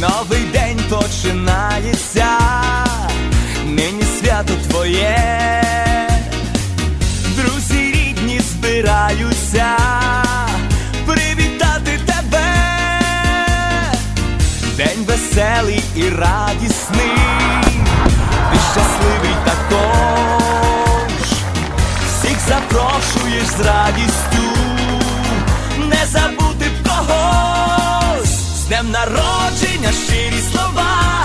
новий день починається, нині свято твоє, друзі рідні збираються привітати тебе, день веселий і радісний, ти щасливий також, всіх запрошуєш з радістю, не забути б когось, з днем народження щирі слова,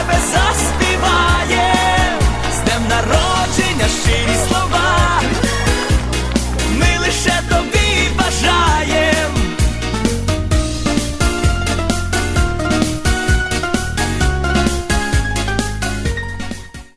тебе заспіває, з днем народження щирі слова,